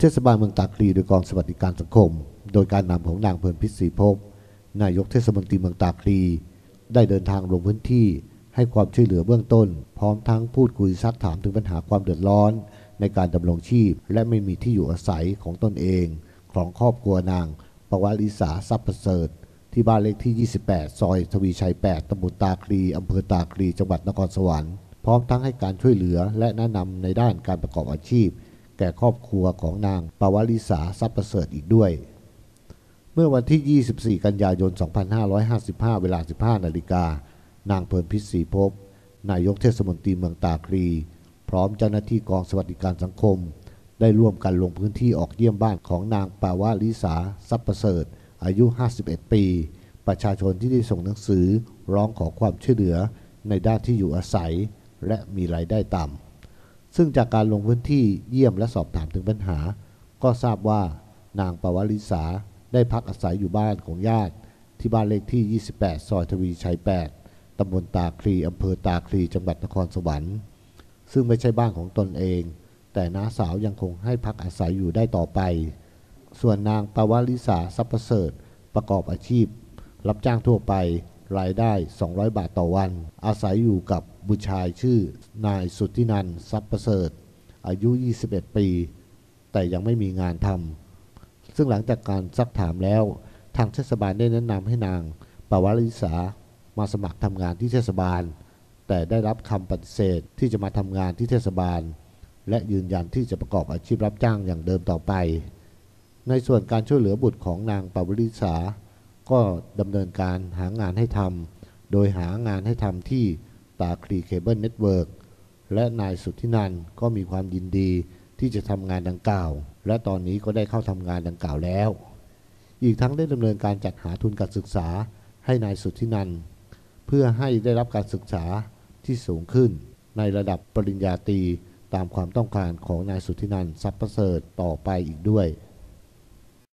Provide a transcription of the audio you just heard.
เทศบาลเมืองตาคลีโดยกองสวัสดิการสังคม โดยการนำของนางเพลินพิศรีภพนายกเทศมนตรีเมืองตาคลี ได้เดินทางลงพื้นที่ให้ความช่วยเหลือเบื้องต้น พร้อมทั้งพูดคุยซักถามถึงปัญหาความเดือดร้อน ในการดำรงชีพ และไม่มีที่อยู่อาศัยของตนเอง ของครอบครัวนางปวาริสาทรัพย์ประเสริฐที่บ้านเลขที่ 28 ซอยทวีชัย 8ตำบลตาคลีอำเภอตาคลี จังหวัดนครสวรรค์ พร้อมทั้งให้การช่วยเหลือและแนะนำในด้านการประกอบอาชีพ แก่ครอบครัวของนางปวาริสาทรัพย์ประเสริฐอีกด้วย เมื่อวันที่ 24 กันยายน 2555 เวลา 15 นาฬิกา นางเพลินพิศรีภพนายกเทศมนตรีเมืองตาคลี พร้อมเจ้าหน้าที่กองสวัสดิการสังคม ได้ร่วมกันลงพื้นที่ออกเยี่ยมบ้านของนางปาวาลิสาทรัพย์ประเสริฐ อายุ 51 ปี ประชาชนที่ได้ส่งหนังสือร้องขอความช่วยเหลือในด้านที่อยู่อาศัย และมีรายได้ต่ำ ซึ่งจากการลงพื้นที่เยี่ยมและสอบถามถึงปัญหา ก็ทราบว่านางปาวลิสาได้พักอาศัยอยู่บ้านของญาติ ที่บ้านเลขที่ 28 ซอยทวีชัย 8 ตำบลตาคลีอำเภอตาคลี จังหวัดนครสวรรค์ ซึ่งไม่ใช่บ้านของตนเอง แต่น้าสาวยังคงให้พักอาศัยอยู่ได้ต่อไป ส่วนนางปาวลิสาทรัพย์ประเสริฐประกอบอาชีพ รับจ้างทั่วไป รายได้ 200 บาทต่อวัน อาศัยอยู่กับบุตรชายชื่อ นายสุทธินันท์ทรัพย์ประเสริฐ อายุ 21 ปี แต่ยังไม่มีงานทำซึ่งหลังจากการซักถามแล้ว ทางเทศบาลได้แนะนำให้นางปวาวลิสามาสมัครทำงานที่เทศบาล แต่ได้รับคำปฏิเสธที่จะมาทำงานที่เทศบาล และยืนยันที่จะประกอบอาชีพรับจ้างอย่างเดิมต่อไป ในส่วนการช่วยเหลือบุตรของนางปวาวลิสา ก็ดำเนินการหางานให้ทำโดยหางานให้ทำที่ตาคลีเคเบิลเน็ตเวิร์กและนายสุทธินันท์ก็มีความยินดีที่จะทำงานดังกล่าว และตอนนี้ก็ได้เข้าทำงานดังกล่าวแล้ว อีกทั้งได้ดำเนินการจัดหาทุนการศึกษาให้นายสุทธินันท์เพื่อให้ได้รับการศึกษาที่สูงขึ้น ในระดับปริญญาตรีตามความต้องการของนายสุทธินันท์ทรัพย์ประเสริฐต่อไปอีกด้วย